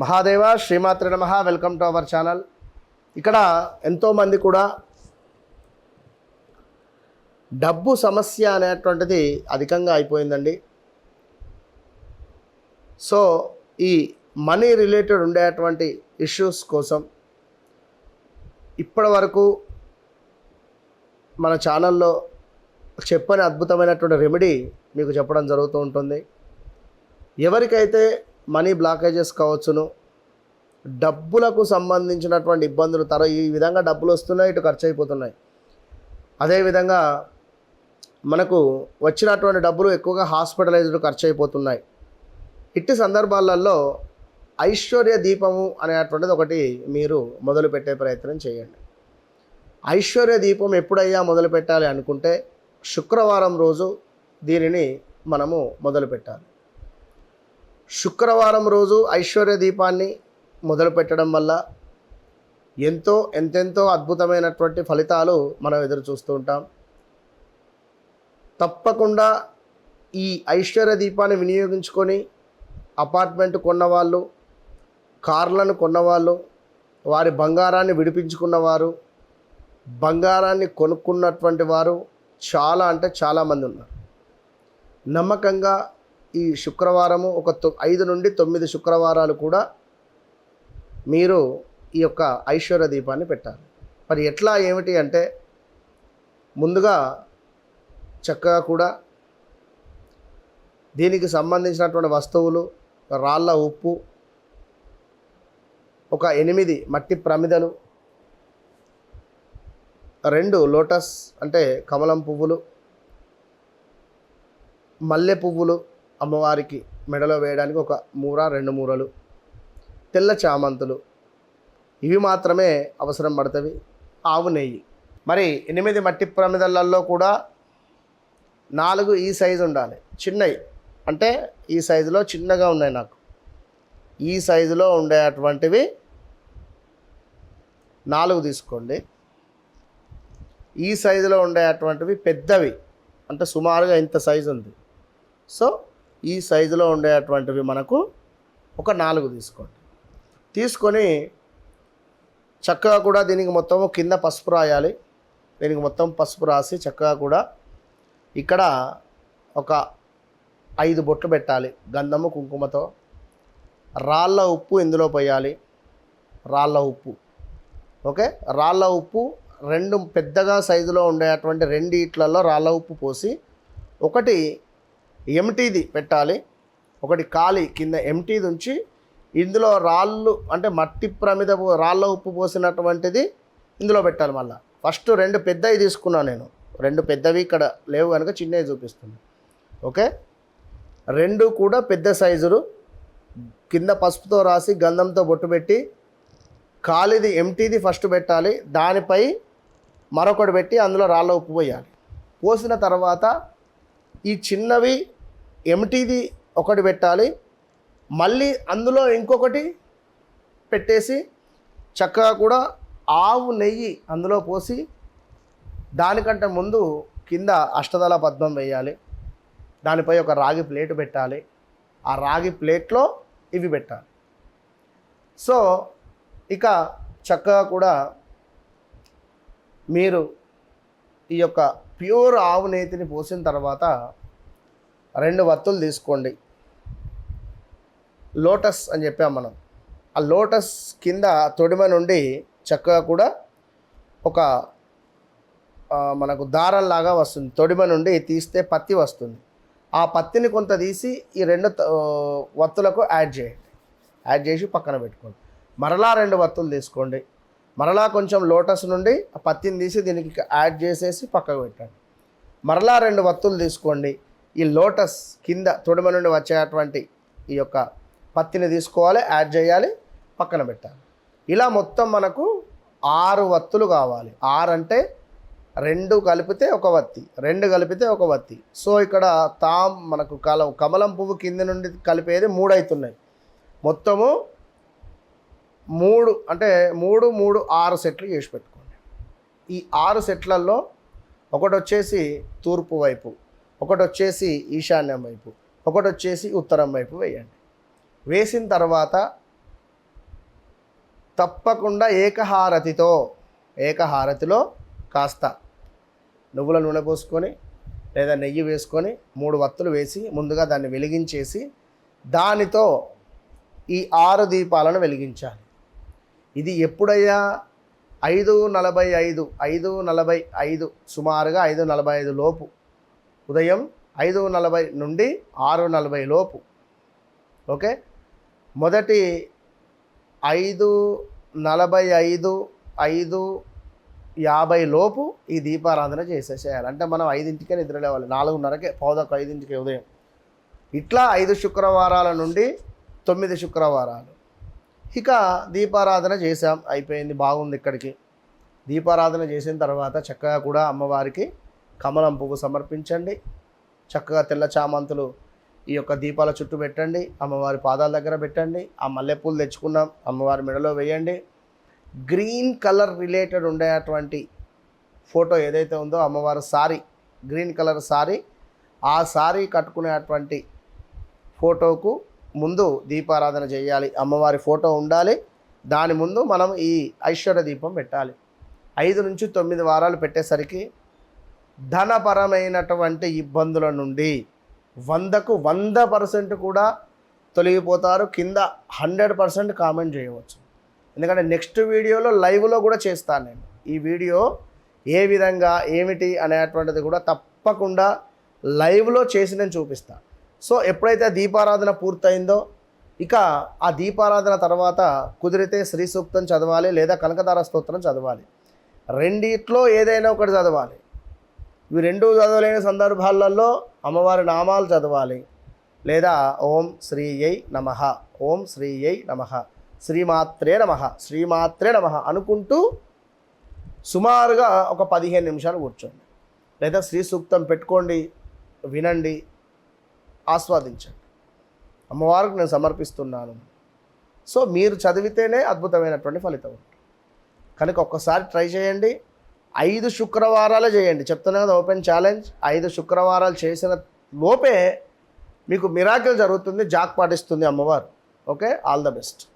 మహాదేవ శ్రీమాత్రి నమ. Welcome to our channel ఇక్కడ ఎంతోమంది కూడా డబ్బు సమస్య అనేటువంటిది అధికంగా అయిపోయిందండి. సో ఈ మనీ రిలేటెడ్ ఉండేటువంటి ఇష్యూస్ కోసం ఇప్పటి వరకు మన ఛానల్లో చెప్పని అద్భుతమైనటువంటి రెమెడీ మీకు చెప్పడం జరుగుతూ ఉంటుంది. ఎవరికైతే మనీ బ్లాకేజెస్ కావచ్చును. డబ్బులకు సంబంధించినటువంటి ఇబ్బందులు తర ఈ విధంగా డబ్బులు వస్తున్నాయి ఇటు ఖర్చు అయిపోతున్నాయి అదేవిధంగా మనకు వచ్చినటువంటి డబ్బులు ఎక్కువగా హాస్పిటలైజ్డ్ ఖర్చు అయిపోతున్నాయి ఇట్టి సందర్భాలలో ఐశ్వర్య దీపము అనేటువంటిది ఒకటి మీరు మొదలుపెట్టే ప్రయత్నం చేయండి. ఐశ్వర్య దీపం ఎప్పుడయ్యా మొదలు పెట్టాలి అనుకుంటే శుక్రవారం రోజు దీనిని మనము మొదలు పెట్టాలి శుక్రవారం రోజు ఐశ్వర్య దీపాన్ని మొదలు పెట్టడం వల్ల ఎంతో ఎంతెంతో అద్భుతమైనటువంటి ఫలితాలు మనం ఎదురు చూస్తూ ఉంటాం. తప్పకుండా ఈ ఐశ్వర్య దీపాన్ని వినియోగించుకొని అపార్ట్మెంట్ కొన్నవాళ్ళు కార్లను కొన్నవాళ్ళు వారి బంగారాన్ని విడిపించుకున్నవారు బంగారాన్ని కొనుక్కున్నటువంటి వారు చాలా అంటే చాలామంది ఉన్నారు. నమ్మకంగా ఈ శుక్రవారము ఒక తొ ఐదు నుండి తొమ్మిది శుక్రవారాలు కూడా మీరు ఈ యొక్క ఐశ్వర్య దీపాన్ని పెట్టాలి. మరి ఎట్లా ఏమిటి అంటే ముందుగా చక్కగా కూడా దీనికి సంబంధించినటువంటి వస్తువులు రాళ్ళ ఉప్పు ఒక ఎనిమిది మట్టి ప్రమిదలు రెండు లోటస్ అంటే కమలం పువ్వులు మల్లె పువ్వులు అమ్మవారికి మెడలో వేయడానికి ఒక మూర రెండు మూరలు తెల్ల చామంతులు. ఇవి మాత్రమే అవసరం పడతవి. ఆవు నెయ్యి. మరి ఎనిమిది మట్టి ప్రమిదలలో కూడా నాలుగు ఈ సైజు ఉండాలి. చిన్నవి అంటే ఈ సైజులో చిన్నగా ఉన్నాయి నాకు. ఈ సైజులో ఉండేటువంటివి నాలుగు తీసుకోండి. ఈ సైజులో ఉండేటువంటివి పెద్దవి. అంటే సుమారుగా ఇంత సైజు ఉంది. సో ఈ సైజులో ఉండేటువంటివి మనకు ఒక నాలుగు తీసుకోండి. తీసుకొని చక్కగా కూడా దీనికి మొత్తం కింద పసుపు రాయాలి. దీనికి మొత్తం పసుపు రాసి చక్కగా కూడా ఇక్కడ ఒక ఐదు బొట్లు పెట్టాలి. గంధము కుంకుమతో. రాళ్ళ ఉప్పు ఇందులో పోయాలి. రాళ్ళ ఉప్పు. ఓకే? రాళ్ళ ఉప్పు రెండు పెద్దగా సైజులో ఉండేటువంటి రెండు ఇట్లలో రాళ్ళ ఉప్పు పోసి ఒకటి ఎంటీది పెట్టాలి. ఒకటి ఖాళీ కింద ఎంటీది ఉంచి ఇందులో రాళ్ళు అంటే మట్టి ప్రమిద రాళ్ళ ఉప్పు పోసినటువంటిది ఇందులో పెట్టాలి మళ్ళీ. ఫస్ట్ రెండు పెద్దవి తీసుకున్నాను నేను. రెండు పెద్దవి ఇక్కడ లేవు కనుక చిన్నవి చూపిస్తుంది ఓకే? రెండు కూడా పెద్ద సైజులు. కింద పసుపుతో రాసి గంధంతో బొట్టు పెట్టి ఖాళీది ఎంటీది ఫస్ట్ పెట్టాలి. దానిపై మరొకటి పెట్టి అందులో రాళ్ళ ఉప్పు పోయాలి. పోసిన తర్వాత ఈ చిన్నవి ఎంటీది ఒకటి పెట్టాలి. మళ్ళీ అందులో ఇంకొకటి పెట్టేసి చక్కగా కూడా ఆవు నెయ్యి అందులో పోసి దానికంటే ముందు కింద అష్టదళ పద్మం వేయాలి. దానిపై ఒక రాగి ప్లేట్ పెట్టాలి. ఆ రాగి ప్లేట్లో ఇవి పెట్టాలి. సో ఇక చక్కగా కూడా మీరు ఈ యొక్క ప్యూర్ ఆవు నేతిని పోసిన తర్వాత రెండు వత్తులు తీసుకోండి. లోటస్ అని చెప్పాం మనం. ఆ లోటస్ కింద తొడిమ నుండి చక్కగా కూడా ఒక మనకు దారంలాగా వస్తుంది. తొడిమ నుండి తీస్తే పత్తి వస్తుంది. ఆ పత్తిని కొంత తీసి ఈ రెండు త- వత్తులకు యాడ్ చేయండి. యాడ్ చేసి పక్కన పెట్టుకోండి. మరలా రెండు వత్తులు తీసుకోండి. మరలా కొంచెం లోటస్ నుండి ఆ పత్తిని తీసి దీనికి యాడ్ చేసేసి పక్కకు పెట్టండి. మరలా రెండు వత్తులు తీసుకోండి. ఈ లోటస్ కింద తొడిమ నుండి వచ్చేటువంటి ఈ యొక్క పత్తిని తీసుకోవాలి యాడ్ చేయాలి పక్కన పెట్టాలి. ఇలా మొత్తం మనకు ఆరు వత్తులు కావాలి. ఆరు అంటే రెండు కలిపితే ఒక వత్తి రెండు కలిపితే ఒక వత్తి. సో ఇక్కడ తాం మనకు కల కమలం పువ్వు కింద నుండి కలిపేది మూడు అవుతున్నాయి మొత్తము మూడు అంటే మూడు మూడు ఆరు సెట్లు చేసి పెట్టుకోండి. ఈ ఆరు సెట్లలో ఒకటి వచ్చేసి తూర్పు వైపు ఒకటి వచ్చేసి ఈశాన్యం వైపు ఒకటి వచ్చేసి ఉత్తరం వైపు వేయండి. వేసిన తర్వాత తప్పకుండా ఏకహారతితో ఏకహారతిలో కాస్త నువ్వుల నూనె పోసుకొని లేదా నెయ్యి వేసుకొని మూడు వత్తులు వేసి ముందుగా దాన్ని వెలిగించేసి దానితో ఈ ఆరు దీపాలను వెలిగించాలి. ఇది ఎప్పుడయ్యా? ఐదు నలభై ఐదు ఐదు నలభై ఐదు సుమారుగా ఐదు నలభై ఐదు లోపు. ఉదయం ఐదు నలభై నుండి ఆరు నలభై లోపు. ఓకే? మొదటి ఐదు నలభై ఐదు ఐదు యాభై లోపు ఈ దీపారాధన చేసేసేయాలి. అంటే మనం ఐదింటికే నిద్ర లేవాలి నాలుగున్నరకే పౌదకు ఐదింటికి ఉదయం. ఇట్లా ఐదు శుక్రవారాల నుండి తొమ్మిది శుక్రవారాలు. ఇక దీపారాధన చేసాం అయిపోయింది. బాగుంది ఇక్కడికి. దీపారాధన చేసిన తర్వాత చక్కగా కూడా అమ్మవారికి కమలం పువ్వు సమర్పించండి. చక్కగా తెల్ల చామంతులు ఈ యొక్క దీపాల చుట్టూ పెట్టండి. అమ్మవారి పాదాల దగ్గర పెట్టండి. ఆ మల్లెపూలు తెచ్చుకున్నాం. అమ్మవారి మెడలో వేయండి. గ్రీన్ కలర్ రిలేటెడ్ ఉండేటువంటి ఫోటో ఏదైతే ఉందో అమ్మవారి సారీ గ్రీన్ కలర్ సారీ ఆ సారీ కట్టుకునేటువంటి ఫోటోకు ముందు దీపారాధన చేయాలి అమ్మవారి ఫోటో ఉండాలి. దాని ముందు మనం ఈ ఐశ్వర్య దీపం పెట్టాలి. ఐదు నుంచి తొమ్మిది వారాలు పెట్టేసరికి ధనపరమైనటువంటి ఇబ్బందుల నుండి వందకు వంద పర్సెంట్ కూడా తొలగిపోతారు. కింద హండ్రెడ్ పర్సెంట్ కామెంట్ చేయవచ్చు. ఎందుకంటే నెక్స్ట్ వీడియోలో లైవ్లో కూడా చేస్తాను నేను. ఈ వీడియో ఏ విధంగా ఏమిటి అనేటువంటిది కూడా తప్పకుండా లైవ్లో చేసి నేను చూపిస్తాను. సో ఎప్పుడైతే దీపారాధన పూర్తయిందో ఇక ఆ దీపారాధన తర్వాత కుదిరితే శ్రీ సూక్తం చదవాలి లేదా కనకదార స్తోత్రం చదవాలి. రెండిట్లో ఏదైనా ఒకటి చదవాలి. ఇవి రెండు చదవలేని సందర్భాలలో అమ్మవారి నామాలు చదవాలి. లేదా ఓం శ్రీయై నమ ఓం శ్రీయై నమ శ్రీమాత్రే నమ శ్రీమాత్రే నమ అనుకుంటూ సుమారుగా ఒక పదిహేను నిమిషాలు కూర్చోండి. లేదా శ్రీ సూక్తం పెట్టుకోండి వినండి ఆస్వాదించండి. అమ్మవారికి నేను సమర్పిస్తున్నాను. సో మీరు చదివితేనే అద్భుతమైనటువంటి ఫలితం ఉంటుంది. కనుక ఒక్కసారి ట్రై చేయండి. ఐదు శుక్రవారాలే చేయండి. చెప్తున్నా కదా ఓపెన్ ఛాలెంజ్. ఐదు శుక్రవారాలు చేసిన లోపే మీకు మిరాకిల్ జరుగుతుంది జాక్ పాటిస్తుంది అమ్మవారు. ఓకే? All the best.